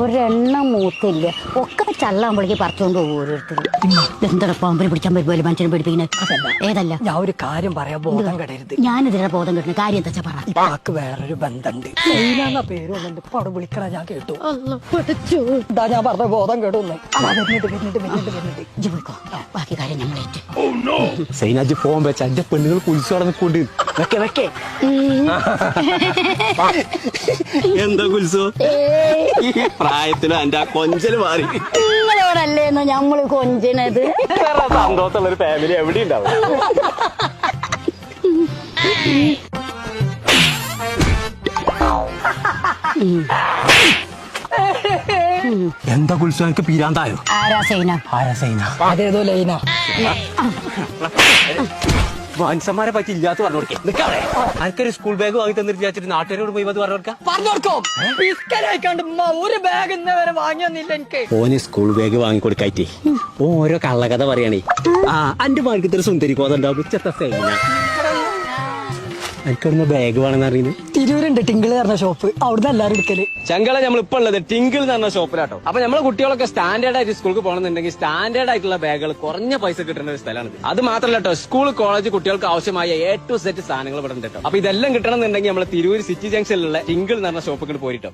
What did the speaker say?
ഒരെണ്ണം മൂത്തില്ല. ഒക്കെ ചള്ളാകുമ്പോഴേക്ക് പറിച്ചോണ്ട് പോകും ഓരോരുത്തർ എന്താണ് പാമ്പിനെ പിടിക്കാൻ പറ്റുമല്ലോ മനുഷ്യനെ പിടിപ്പിക്കുന്നത് ഏതല്ല? ഞാൻ ഒരു കാര്യം പറയാൻ ബോധം കടരുത്. ഞാനിതിനെ ബോധം കിട്ടുന്നു കാര്യം എന്താ പറ. ഇപ്പാക്ക് വേറൊരു ബന്ധമുണ്ട് എന്ന പേര് വന്നിട്ട് ഇപ്പൊ അവിടെ വിളിക്കണ ഞാൻ കേട്ടു. ഇതാ ഞാൻ പറഞ്ഞ ബോധം കേട്ടു വരുന്നുണ്ട് വരുന്നുണ്ട് വരുന്നുണ്ട് വരുന്നുണ്ട്. ഇജ്ജ് പോയിക്കോ. ബാക്കി കാര്യം ഞങ്ങളേറ്റ് സൈനാജ് ഫോൺ വെച്ച അന്റെ പെണ്ണുങ്ങൾ കുളിച്ചു നടന്നിക്കൊണ്ട് വെക്കെ വെക്കെ. എന്താ കുൽസു? ഈ പ്രായത്തിലും എന്റെ ആ കൊഞ്ചൽ മാറി. നിങ്ങളോടല്ലേന്നോ ഞമ്മൾ കൊഞ്ചിനത്? വേറെ സന്തോഷമുള്ള ഒരു ഫാമിലി എവിടെ ഉണ്ടാവും എന്താ കുൽസു എനിക്ക് പീരാന്തായോ? ആരാ സൈന? ആരാ സൈന? അതേതോ ലൈന. മനുഷ്യന്മാരെ പറ്റി ഇല്ലാത്ത പറഞ്ഞു കൊടുക്കേ അനക്കൊരു എനിക്കൊരു സ്കൂൾ ബാഗ് വാങ്ങി തന്നിട്ട് വിചാരിച്ചിട്ട് നാട്ടുകാരോട് പോയി അത് പറഞ്ഞു കൊടുക്കാം പറഞ്ഞു ഉമ്മ ഒരു ബാഗ് ഇന്ന് വരെ വാങ്ങിയൊന്നില്ല എനിക്ക്. ഓന് സ്കൂൾ ബാഗ് വാങ്ങി കൊടുക്കായിട്ടേ. ഓരോ കള്ളകഥ പറയണേ. ആ അന്റെ മാർഗത്തിൽ സുന്ദരി കോതുണ്ടാവും. ഉച്ചത്തെ സൈന എനിക്കൊന്ന് ബാഗ് വേണമെന്ന് അറിയുന്നത് തിരൂരുണ്ട് ടിങ്കിൾ പറഞ്ഞ ഷോപ്പ് അവിടുന്ന് എല്ലാരും എടുക്കൽ. ചങ്കള നമ്മൾ ഇപ്പൊ ഉള്ളത് ടിങ്കിൾ എന്ന് പറഞ്ഞ ഷോപ്പിലാട്ടോ അപ്പൊ നമ്മളെ കുട്ടികളൊക്കെ സ്റ്റാൻഡേർഡ് ആയിട്ട് സ്കൂൾക്ക് പോകണമെന്നുണ്ടെങ്കിൽ സ്റ്റാൻഡേർഡ് ആയിട്ടുള്ള ബാഗുകൾ കുറഞ്ഞ പൈസ കിട്ടുന്ന ഒരു സ്ഥലമാണ് അത് മാത്രമല്ല കേട്ടോ സ്കൂൾ കോളേജ് കുട്ടികൾക്ക് ആവശ്യമായ എ ടു സെറ്റ് സാധനങ്ങൾ ഇവിടെ ഉണ്ട് കേട്ടോ അപ്പൊ ഇതെല്ലാം കിട്ടണമെന്നുണ്ടെങ്കിൽ നമ്മൾ തിരൂർ സിറ്റി ജംഗ്ഷനിലുള്ള ടിങ്കിൾ എന്ന് പറഞ്ഞ ഷോപ്പിൽ പോയിട്ടോ